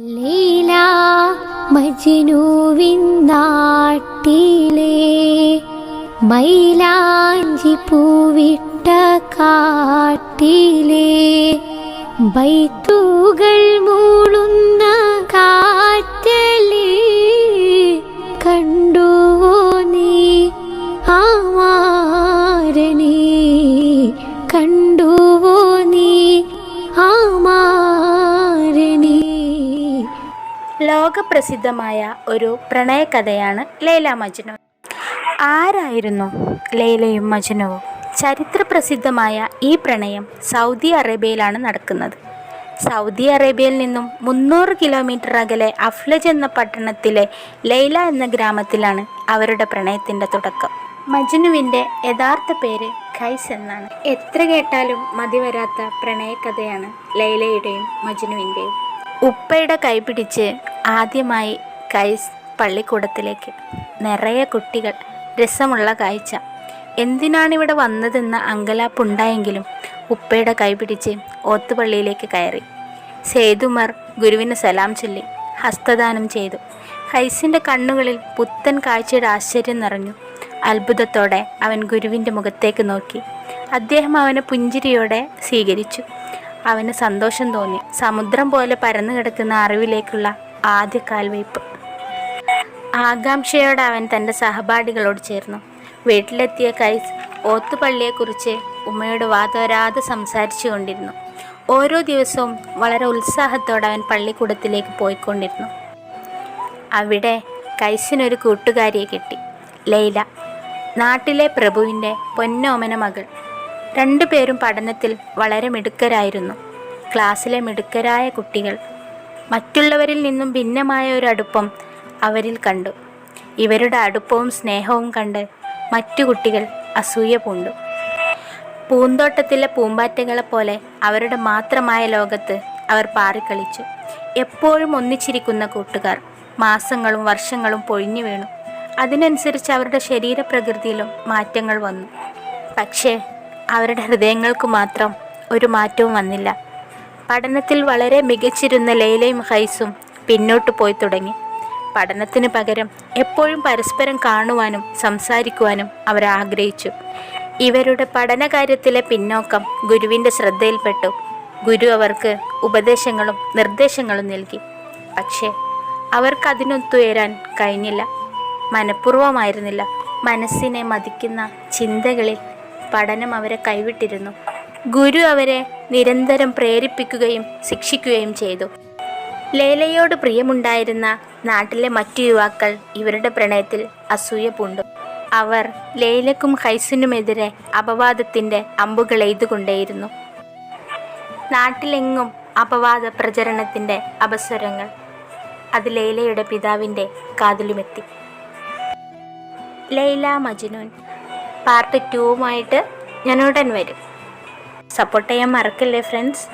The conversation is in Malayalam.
ലീല മജ്നുവിൻ നാട്ടിലെ മൈലാഞ്ചി പൂവിട്ട കാട്ടിലേ. ബൈത്തുകൾ മൂളുന്ന കാറ്റലേ കണ്ടുവോ നീ? ആമാരനെ കണ്ടുവോ നീ? ആമാരനെ ലോകപ്രസിദ്ധമായ ഒരു പ്രണയകഥയാണ് ലൈല മജ്നു ആരായിരുന്നു ലൈലയും മജ്നുവും? ചരിത്രപ്രസിദ്ധമായ ഈ പ്രണയം സൗദി അറേബ്യയിലാണ് നടക്കുന്നത്. സൗദി അറേബ്യയിൽ നിന്നും മുന്നൂറ് കിലോമീറ്റർ അകലെ അഫ്ലജ് എന്ന പട്ടണത്തിലെ ലൈല എന്ന ഗ്രാമത്തിലാണ് അവരുടെ പ്രണയത്തിന്റെ തുടക്കം. മജ്നുവിന്റെ യഥാർത്ഥ പേര് ഖൈസ് എന്നാണ്. എത്ര കേട്ടാലും മതിവരാത്ത പ്രണയകഥയാണ് ലൈലയുടെയും മജ്നുവിന്റെയും ഉപ്പയുടെ കൈപിടിച്ച് ആദ്യമായി കൈസ് പള്ളിക്കൂടത്തിലേക്ക്. നിറയെ കുട്ടികൾ രസമുള്ള കാഴ്ച. എന്തിനാണിവിടെ വന്നതെന്ന അങ്കലാപ്പുണ്ടായെങ്കിലും ഉപ്പയുടെ കൈപിടിച്ച് ഓത്തുപള്ളിയിലേക്ക് കയറി. സേതുമർ ഗുരുവിന് സലാം ചൊല്ലി ഹസ്തദാനം ചെയ്തു. ഹൈസിന്റെ കണ്ണുകളിൽ പുത്തൻ കാഴ്ചയുടെ ആശ്ചര്യം നിറഞ്ഞു. അത്ഭുതത്തോടെ അവൻ ഗുരുവിന്റെ മുഖത്തേക്ക് നോക്കി. അദ്ദേഹം അവനെ പുഞ്ചിരിയോടെ സ്വീകരിച്ചു. അവന് സന്തോഷം തോന്നി. സമുദ്രം പോലെ പരന്നു കിടക്കുന്ന അറിവിലേക്കുള്ള ആദ്യ കാൽവയ്പ് ആകാംക്ഷയോടെ അവൻ തന്റെ സഹപാഠികളോട് ചേർന്നു. വീട്ടിലെത്തിയ കൈസ് ഓത്തുപള്ളിയെക്കുറിച്ച് ഉമ്മയോട് വാതോരാതെ സംസാരിച്ചു കൊണ്ടിരുന്നു. ഓരോ ദിവസവും വളരെ ഉത്സാഹത്തോടെ അവൻ പള്ളിക്കൂടത്തിലേക്ക് പോയിക്കൊണ്ടിരുന്നു. അവിടെ കൈസിനൊരു കൂട്ടുകാരിയെ കിട്ടി. ലൈല നാട്ടിലെ പ്രഭുവിന്റെ പൊന്നോമന മകൾ. രണ്ടുപേരും പഠനത്തിൽ വളരെ മിടുക്കരായിരുന്നു. ക്ലാസ്സിലെ മിടുക്കരായ കുട്ടികൾ മറ്റുള്ളവരിൽ നിന്നും ഭിന്നമായ ഒരു അടുപ്പം അവരിൽ കണ്ടു. ഇവരുടെ അടുപ്പവും സ്നേഹവും കണ്ട് മറ്റു കുട്ടികൾ അസൂയ പൂണ്ടു. പൂന്തോട്ടത്തിലെ പൂമ്പാറ്റകളെപ്പോലെ അവരുടെ മാത്രമായ ലോകത്ത് അവർ പാറിക്കളിച്ചു. എപ്പോഴും ഒന്നിച്ചിരിക്കുന്ന കൂട്ടുകാർ മാസങ്ങളും വർഷങ്ങളും പൊഴിഞ്ഞു വീണു. അതിനനുസരിച്ച് അവരുടെ ശരീരപ്രകൃതിയിലും മാറ്റങ്ങൾ വന്നു. പക്ഷേ അവരുടെ ഹൃദയങ്ങൾക്ക് മാത്രം ഒരു മാറ്റവും വന്നില്ല. പഠനത്തിൽ വളരെ മികച്ചിരുന്ന ലൈലയും ഹൈസും പിന്നോട്ട് പോയി തുടങ്ങി. പഠനത്തിന് പകരം എപ്പോഴും പരസ്പരം കാണുവാനും സംസാരിക്കുവാനും അവർ ആഗ്രഹിച്ചു. ഇവരുടെ പഠനകാര്യത്തിലെ പിന്നോക്കം ഗുരുവിന്റെ ശ്രദ്ധയിൽപ്പെട്ടു. ഗുരു അവർക്ക് ഉപദേശങ്ങളും നിർദ്ദേശങ്ങളും നൽകി. പക്ഷേ അവർക്കതിനൊത്തുയരാൻ കഴിഞ്ഞില്ല. മനഃപൂർവമായിരുന്നില്ല. മനസ്സിനെ മതിക്കുന്ന ചിന്തകളിൽ പഠനം അവരെ കൈവിട്ടിരുന്നു. ഗുരു അവരെ നിരന്തരം പ്രേരിപ്പിക്കുകയും ശിക്ഷിക്കുകയും ചെയ്തു. ലേലയോട് പ്രിയമുണ്ടായിരുന്ന നാട്ടിലെ മറ്റു യുവാക്കൾ ഇവരുടെ പ്രണയത്തിൽ അസൂയ പൂണ്ടു. അവർ ലേലക്കും ഹൈസിനുമെതിരെ അപവാദത്തിന്റെ അമ്പുകൾ എയ്തുകൊണ്ടേയിരുന്നു നാട്ടിലെങ്ങും അപവാദ പ്രചരണത്തിന്റെ അപസ്വരങ്ങൾ അത് ലൈലയുടെ പിതാവിന്റെ കാതിലുമെത്തി. ലൈല മജ്നൂൻ പാർട്ട് ടുവുമായിട്ട് ഞാൻ ഉടൻ വരും. സപ്പോർട്ട് ചെയ്യാൻ മറക്കല്ലേ ഫ്രണ്ട്സ്